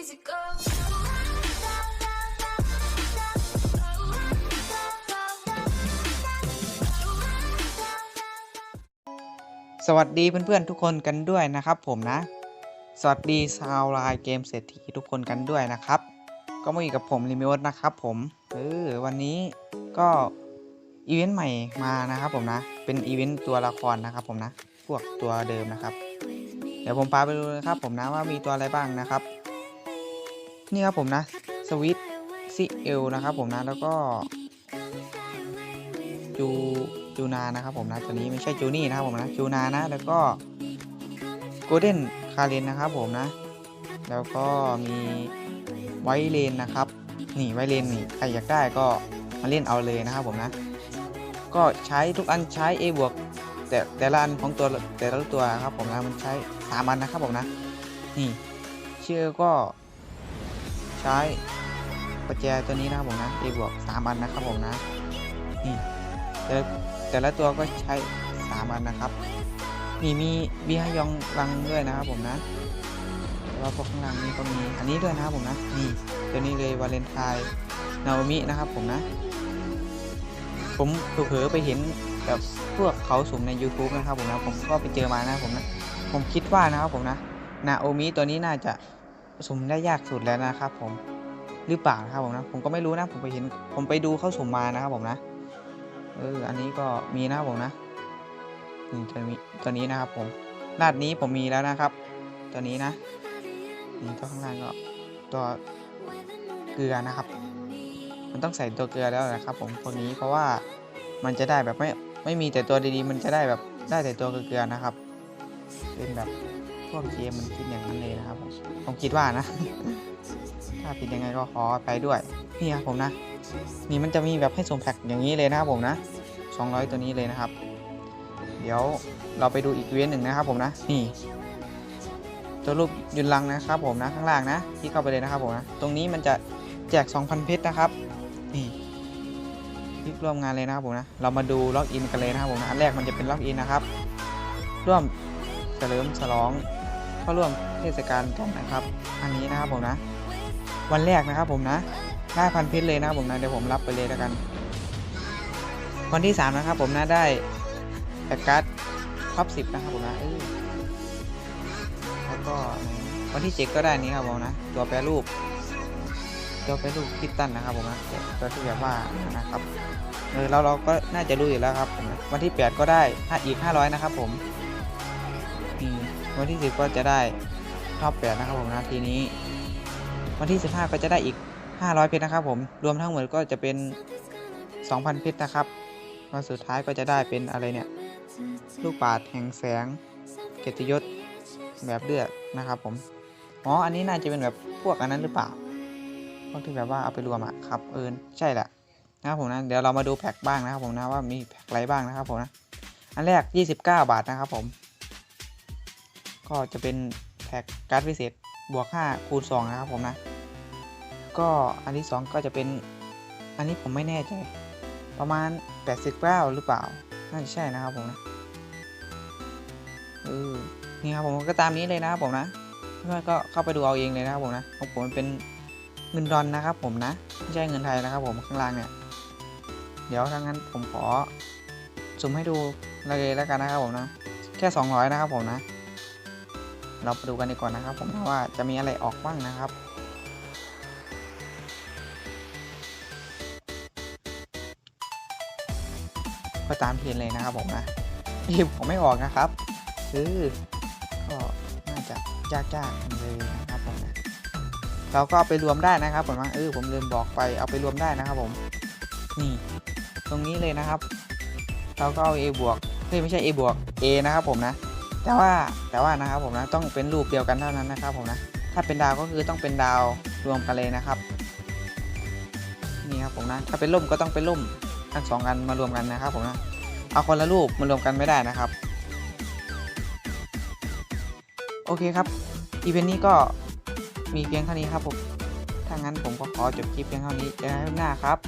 easy go. สวัสดีเพื่อนๆทุกคนกันด้วยนะครับผมนะ สวัสดีชาวไลน์เกมเศรษฐีทุกคนกันด้วยนะครับ ก็มาอยู่กับผมลิมิวนะครับผมเออวันนี้ก็อีเวนต์ใหม่มานะครับผมนะ เป็นอีเวนต์ตัวละครนะครับผมนะ พวกตัวเดิมนะครับ เดี๋ยวผมพาไปดูนะครับผมนะว่ามีตัวอะไรบ้างนะครับ นี่ครับผมนะสวิตซีเอลนะครับผมนะแล้วก็จูจูนานะครับผมนะตัวนี้ไม่ใช่จูนี่นะครับผมนะจูนานะแล้วก็โกลเด้นคาเรนนะครับผมนะ แล้วก็มีไวเลนนะครับนี่ไวเลนนี่ใครอยากได้ก็มาเล่นเอาเลยนะครับผมนะ ก็ใช้ทุกอันใช้ A บวกแต่แต่ละอันของตัวแต่ละตัวครับผมนะมันใช้สามอันนะครับผมนะนี่ ชื่อก็ ใช้ประแจตัวนี้นะครับผมนะ A บวกสามอันนะครับผมนะนี่แต่แต่ละตัวก็ใช้สามอันนะครับ นี่มีบีฮยองรังด้วยนะครับผมนะแต่ว่าพวกข้างล่างนี้ก็มีอันนี้ด้วยนะครับผมนะนี่ตัวนี้เลยวาเลนไทน์นาโอมินะครับผมนะ ผมเผลอไปเห็นแบบพวกเขาสุ่มใน YouTube นะครับผมนะผมก็ไปเจอมานะครับผมนะผมคิดว่านะครับผมนะนาโอมิตัวนี้น่าจะ สุ่มได้ยากสุดแล้วนะครับผมหรือเปล่านะครับผมนะผมก็ไม่รู้นะผมไปเห็นผมไปดูเข้าสุ่มมานะครับผมนะเอออันนี้ก็มีนะครับผมนะนี่ตัวนี้ตัวนี้นะครับ ผมลาดนี้ผมมีแล้วนะครับ ตัวนี้นะนี่ตัวข้างล่างก็ตัวเกลือนะครับ มันต้องใส่ตัวเกลือแล้วนะครับ ผมพวนี้เพราะว่ามันจะได้แบบไม่ไม่มีแต่ตัวดีๆ มันจะได้แบบได้แต่ตัวเกลือนะครับ เป็นแบบ พวกเกมมันคิดอย่างนั้นเลยนะครับผมผมคิดว่านะ ถ้าผิดยังไงก็ขอไปด้วยนี่ครับผมนะ นี่มันจะมีแบบให้ส่งแพ็กอย่างนี้เลยนะครับผมนะ 200 ตัวนี้เลยนะครับ เดี๋ยวเราไปดูอีกเวนหนึ่งนะครับผมนะนี่ตัวรูปยุนลังนะครับผมนะข้างล่างนะที่เข้าไปเลยนะครับผมนะตรงนี้มันจะแจก 2,000 เพชรนะครับนี่คลิกร่วมงานเลยนะครับผมนะเรามาดูล็อกอินกันเลยนะครับผมนะอันแรกมันจะเป็นล็อกอินนะครับ ร่วมเฉลิมฉลองาร่วมเทศกาลกันนะครับ อันนี้นะครับผมนะ วันแรกนะครับผมนะได้พันเพชรเลยนะครับผมนะเดี๋ยวผมรับไปเลยแล้วกัน วันที่ 3 นะครับผมนะได้แพ็กการ์ดท็อป10นะครับผมนะแล้วก็วันที่7ก็ได้นี้ครับผมนะ ตัวแปรรูป ตัวแปรรูปคิตตันนะครับผมนะตัวที่แบบว่านะครับเออเราเราก็น่าจะรู้อยู่แล้วครับผมนะวันที่ 8 ก็ได้ห้าอีก500นะครับผม วันที่ 10 ก็จะได้ท็อป8นะครับผมนะทีนี้ วันที่ 15 ก็จะได้อีก 500 เพชรนะครับผมรวมทั้งหมดก็จะเป็น 2,000 เพชรนะครับวันสุดท้ายก็จะได้เป็นอะไรเนี่ยลูกปาดแห่งแสงเกียรติยศแบบเลือดนะครับผมอ๋ออันนี้น่าจะเป็นแบบพวกอันนั้นหรือเปล่าพวกที่แบบว่าเอาไปรวมอะครับเอินใช่แหละนะครับผมนะเดี๋ยวเรามาดูแพ็กบ้างนะครับผมนะว่ามีแพ็กอะไรบ้างนะครับผมนะอันแรก 29 บาทนะครับผม ก็จะเป็นแพ็กการ์ดพิเศษบวก 5 คูณ 2 นะครับผมนะ ก็อันที่ 2 ก็จะเป็นอันนี้ผมไม่แน่ใจ ประมาณ 89 หรือเปล่า น่าจะใช่นะครับผมนะเออนี่ครับผมก็ตามนี้เลยนะครับผมนะเพื่อนก็เข้าไปดูเอาเองเลยนะครับผมนะของผมเป็นเงินดอลนะครับผมนะ ไม่ใช่เงินไทยนะครับผมข้างล่างเนี่ย เดี๋ยวถ้างั้นผมขอสุ่มให้ดูเลยแล้วกันนะครับผมนะ แค่ 200 นะครับผมนะ เราไปดูกันดีกว่านะครับ ผมนะว่าจะมีอะไรออกบ้างนะครับก็ตามเทรนเลยนะครับผมนะรีบผมไม่ออกนะครับ คือก็น่าจะยากๆเลยนะครับผมนะเราก็เอาไปรวมได้นะครับผมเออผมลืมบอกไปเอาไปรวมได้นะครับผม นี่ตรงนี้เลยนะครับ เราก็เอา A บวกเฮ้ยไม่ใช่ A บวก A นะครับผมนะ แต่ว่าแต่ว่านะครับผมนะต้องเป็นรูปเดียวกันเท่านั้นนะครับผมนะถ้าเป็นดาวก็คือต้องเป็นดาวรวมกันเลยนะครับนี่ครับผมนะถ้าเป็นร่มก็ต้องเป็นร่มทั้งสองอันมารวมกันนะครับผมนะเอาคนละรูปมารวมกันไม่ได้นะครับ โอเคครับอีเวนต์นี้ก็มีเพียงเท่านี้ครับผมถ้างั้นผมก็ขอจบคลิปเพียงเท่านี้เจอกันคลิปหน้าครับ